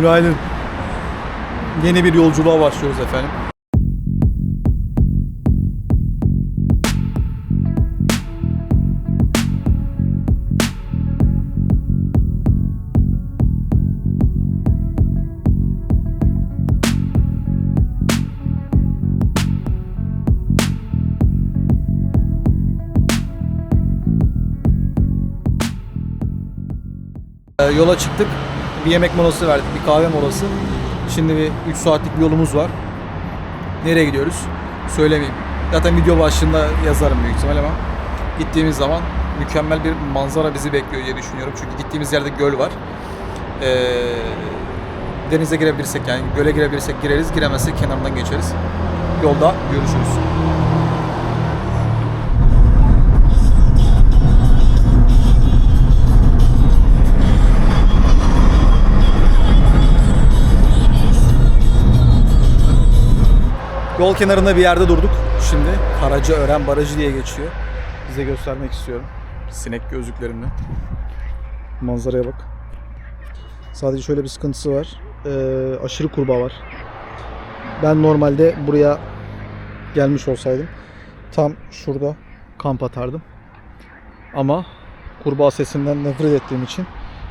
Günaydın. Yeni bir yolculuğa başlıyoruz efendim. Ee, yola çıktık. Bir yemek molası verdik, bir kahve molası. Şimdi bir 3 saatlik bir yolumuz var. Nereye gidiyoruz? Söylemeyeyim. Zaten video başlığında yazarım büyük ihtimal ama gittiğimiz zaman mükemmel bir manzara bizi bekliyor diye düşünüyorum. Çünkü gittiğimiz yerde göl var. Ee, denize girebilirsek yani göle girebilirsek gireriz, giremezsek kenarından geçeriz. Yolda görüşürüz. Yol kenarında bir yerde durduk. Şimdi Karacaören Barajı diye geçiyor. Size göstermek istiyorum. Sinek gözlüklerimle. Manzaraya bak. Sadece şöyle bir sıkıntısı var. Ee, aşırı kurbağa var. Ben normalde buraya gelmiş olsaydım tam şurada kamp atardım. Ama kurbağa sesinden nefret ettiğim için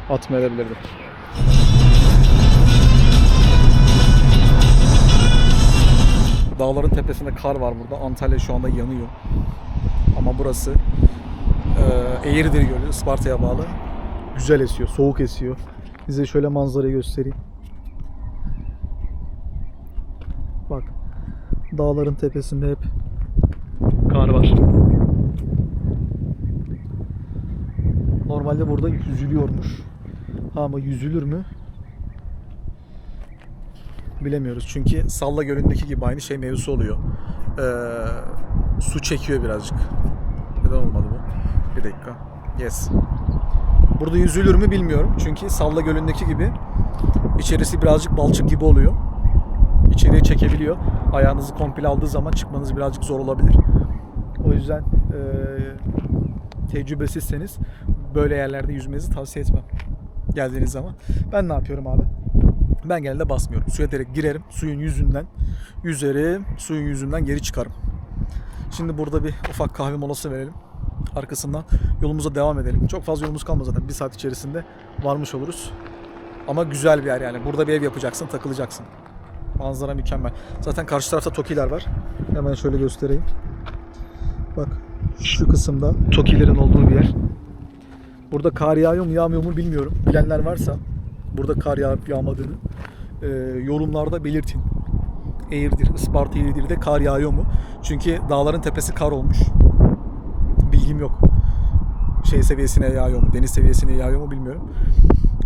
atmayabilirdim. Dağların tepesinde kar var burada. Antalya şu anda yanıyor. Ama burası e, Eğirdir Gölü, Isparta'ya bağlı. Güzel esiyor, soğuk esiyor. Size şöyle manzarayı göstereyim. Bak. Dağların tepesinde hep kar var. Normalde burada yüzülüyormuş. Ama yüzülür mü? Bilemiyoruz. Çünkü Salla Gölü'ndeki gibi aynı şey mevzusu oluyor. Ee, su çekiyor birazcık. Neden olmadı bu? Bir dakika. Yes. Burada yüzülür mü bilmiyorum. Çünkü Salla Gölü'ndeki gibi içerisi birazcık balçık gibi oluyor. İçeriye çekebiliyor. Ayağınızı komple aldığı zaman çıkmanız birazcık zor olabilir. O yüzden ee, tecrübesizseniz böyle yerlerde yüzmenizi tavsiye etmem. Geldiğiniz zaman. Ben ne yapıyorum abi? Ben genelde basmıyorum. Suya direkt girerim. Suyun yüzünden yüzerim. Suyun yüzünden geri çıkarım. Şimdi burada bir ufak kahve molası verelim. Arkasından yolumuza devam edelim. Çok fazla yolumuz kalmaz zaten. Bir saat içerisinde varmış oluruz. Ama güzel bir yer yani. Burada bir ev yapacaksın, takılacaksın. Manzara mükemmel. Zaten karşı tarafta Tokiler var. Hemen şöyle göstereyim. Bak şu kısımda Tokilerin olduğu bir yer. Burada kar yağıyor mu yağmıyor mu bilmiyorum. Bilenler varsa burada kar yağıp yağmadığını e, yorumlarda belirtin. Eğirdir, Isparta Eğirdir'de kar yağıyor mu? Çünkü dağların tepesi kar olmuş. Bilgim yok. Şey seviyesine yağıyor mu, deniz seviyesine yağıyor mu bilmiyorum.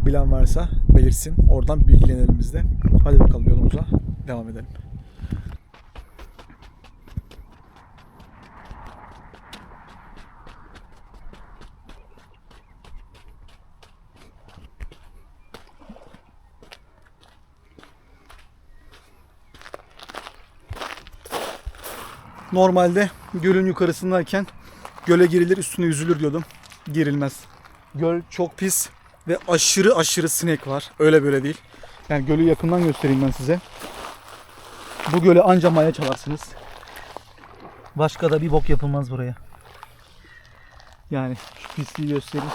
Bilen varsa belirsin. Oradan bilgilenelim biz de. Hadi bakalım yolumuza devam edelim. Normalde gölün yukarısındayken göle girilir üstüne yüzülür diyordum. Girilmez. Göl çok pis ve aşırı aşırı sinek var. Öyle böyle değil. Yani gölü yakından göstereyim ben size. Bu göle anca maya çalarsınız. Başka da bir bok yapılmaz buraya. Yani şu pisliği göstereyim.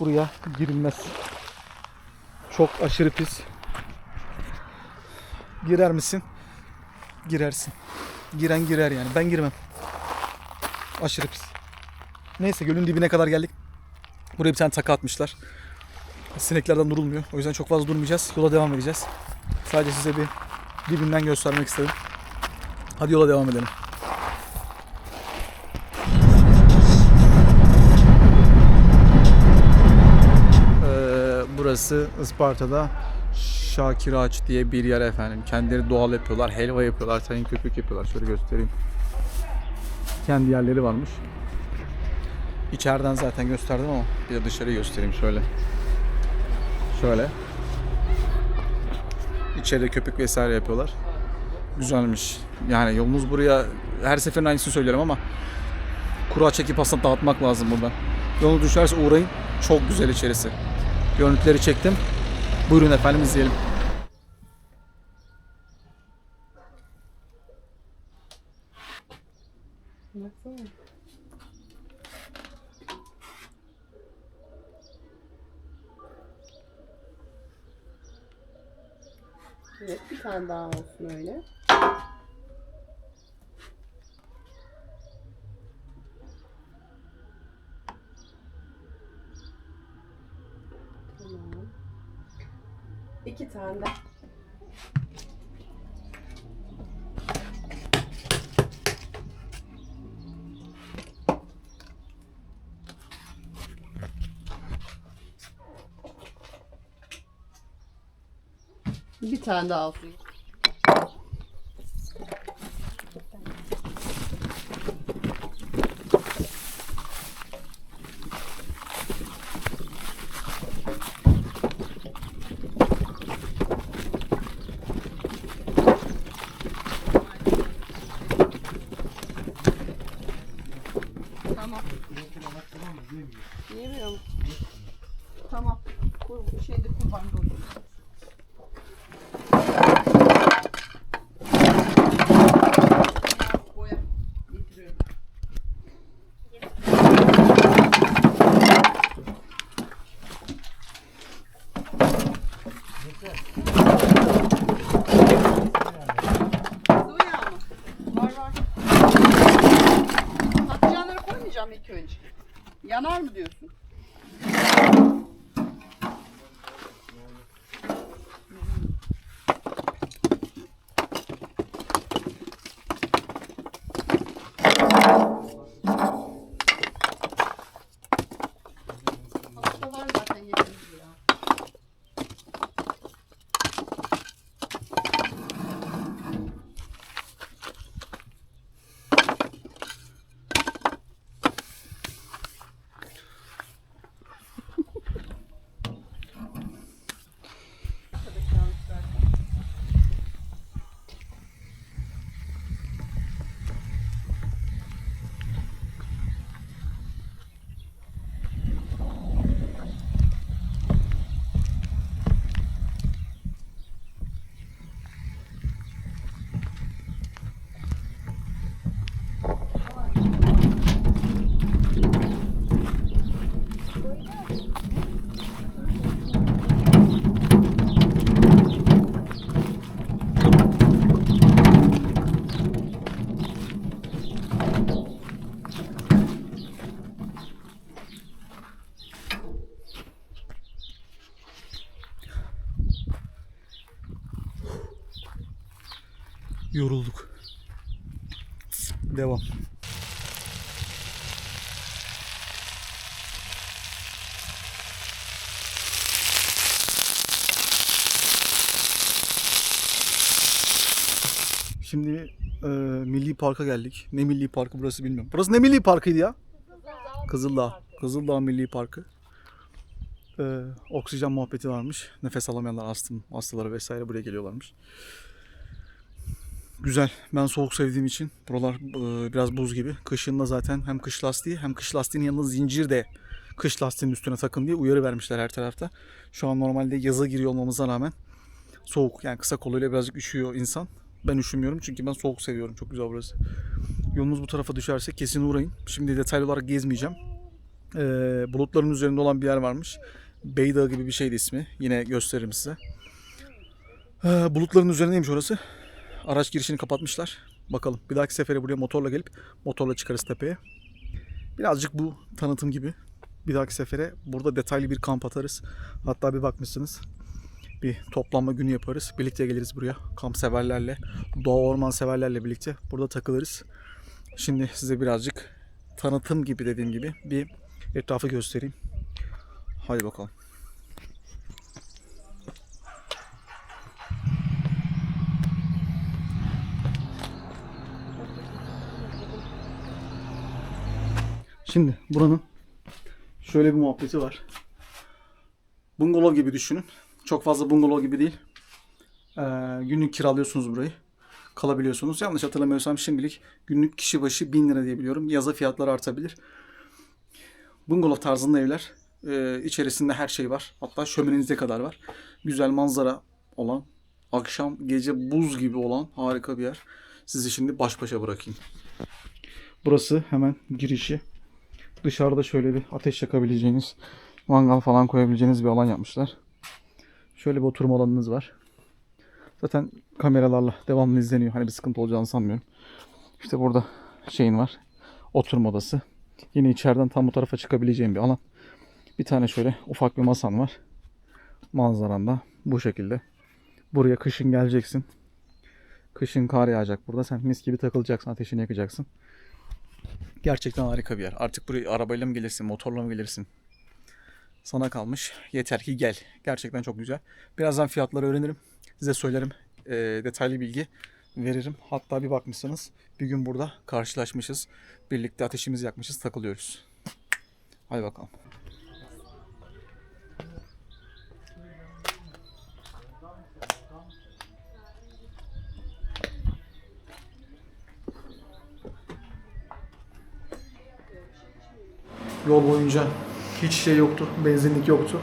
Buraya girilmez. Çok aşırı pis. Girer misin? Girersin. Giren girer yani. Ben girmem. Aşırı pis. Neyse gölün dibine kadar geldik. Buraya bir tane taka atmışlar. Sineklerden durulmuyor. O yüzden çok fazla durmayacağız. Yola devam edeceğiz. Sadece size bir dibinden göstermek istedim. Hadi yola devam edelim. Ee, burası Isparta'da Şakir Ağaç diye bir yer efendim. Kendileri doğal yapıyorlar, helva yapıyorlar, tayin köpük yapıyorlar. Şöyle göstereyim. Kendi yerleri varmış. İçeriden zaten gösterdim ama bir de dışarıyı göstereyim şöyle. Şöyle. İçeride köpük vesaire yapıyorlar. Güzelmiş. Yani yolunuz buraya her seferin aynısını söylüyorum ama kura çekip aslında dağıtmak lazım burada. Yolunuz düşerse uğrayın. Çok güzel içerisi. Görüntüleri çektim. Buyurun efendim izleyelim. Evet bir tane daha olsun öyle. İki tane de. Bir tane daha olsun. Koymayacağım ilk önce. Yanar mı diyorsun? Hasta var zaten yediğimiz ya. Yorulduk. Devam. Şimdi e, Milli Park'a geldik. Ne Milli Parkı burası bilmiyorum. Burası ne Milli Parkı'ydı ya? Kızıldağ. Kızıldağ Milli Parkı. E, oksijen muhabbeti varmış. Nefes alamayanlar, astım hastaları vesaire buraya geliyorlarmış. Güzel. Ben soğuk sevdiğim için buralar e, biraz buz gibi. Kışında zaten hem kış lastiği hem kış lastiğinin yanında zincir de kış lastiğinin üstüne takın diye uyarı vermişler her tarafta. Şu an normalde yaza giriyor olmamıza rağmen soğuk yani kısa koluyla birazcık üşüyor insan. Ben üşümüyorum çünkü ben soğuk seviyorum. Çok güzel burası. Yolunuz bu tarafa düşerse kesin uğrayın. Şimdi detaylı olarak gezmeyeceğim. Ee, bulutların üzerinde olan bir yer varmış. Beydağ gibi bir şeydi ismi. Yine gösteririm size. Ee, bulutların üzerindeymiş orası. Araç girişini kapatmışlar. Bakalım bir dahaki sefere buraya motorla gelip motorla çıkarız tepeye. Birazcık bu tanıtım gibi. Bir dahaki sefere burada detaylı bir kamp atarız. Hatta bir bakmışsınız bir toplanma günü yaparız. Birlikte geliriz buraya. Kamp severlerle, doğa orman severlerle birlikte burada takılırız. Şimdi size birazcık tanıtım gibi dediğim gibi bir etrafı göstereyim. Hadi bakalım. Şimdi buranın şöyle bir muhabbeti var. Bungalov gibi düşünün. Çok fazla bungalov gibi değil. Ee, günlük kiralıyorsunuz burayı. Kalabiliyorsunuz. Yanlış hatırlamıyorsam şimdilik günlük kişi başı 1000 lira diye biliyorum. Yaza fiyatlar artabilir. Bungalov tarzında evler. Ee, içerisinde her şey var. Hatta şöminenize kadar var. Güzel manzara olan, akşam gece buz gibi olan harika bir yer. Sizi şimdi baş başa bırakayım. Burası hemen girişi. Dışarıda şöyle bir ateş yakabileceğiniz, mangal falan koyabileceğiniz bir alan yapmışlar. Şöyle bir oturma alanınız var. Zaten kameralarla devamlı izleniyor. Hani bir sıkıntı olacağını sanmıyorum. İşte burada şeyin var. Oturma odası. Yine içeriden tam bu tarafa çıkabileceğim bir alan. Bir tane şöyle ufak bir masan var. Manzaran da bu şekilde. Buraya kışın geleceksin. Kışın kar yağacak burada. Sen mis gibi takılacaksın. Ateşini yakacaksın. Gerçekten harika bir yer. Artık buraya arabayla mı gelirsin, motorla mı gelirsin? Sana kalmış. Yeter ki gel. Gerçekten çok güzel. Birazdan fiyatları öğrenirim. Size söylerim. Ee, detaylı bilgi veririm. Hatta bir bakmışsınız. Bir gün burada karşılaşmışız. Birlikte ateşimizi yakmışız, takılıyoruz. Hadi bakalım. Yol boyunca hiç şey yoktu. Benzinlik yoktu.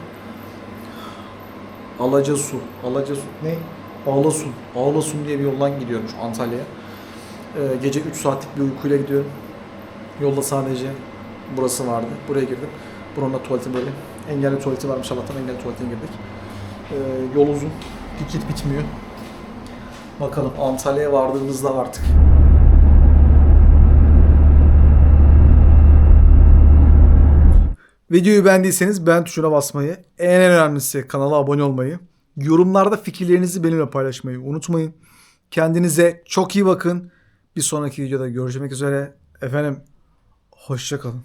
Alaca su. Alaca su. Ne? Ağlasun. Ağlasun diye bir yoldan gidiyormuş Antalya'ya. Ee, gece 3 saatlik bir uykuyla gidiyorum. Yolda sadece burası vardı. Buraya girdim. Buranın da tuvaleti böyle. Engelli tuvaleti varmış Allah'tan engelli tuvaletine girdik. Ee, yol uzun. Hiç git bitmiyor. Bakalım Antalya'ya vardığımızda artık. Videoyu beğendiyseniz beğen tuşuna basmayı, en önemlisi kanala abone olmayı, yorumlarda fikirlerinizi benimle paylaşmayı unutmayın. Kendinize çok iyi bakın. Bir sonraki videoda görüşmek üzere. Efendim, hoşça kalın.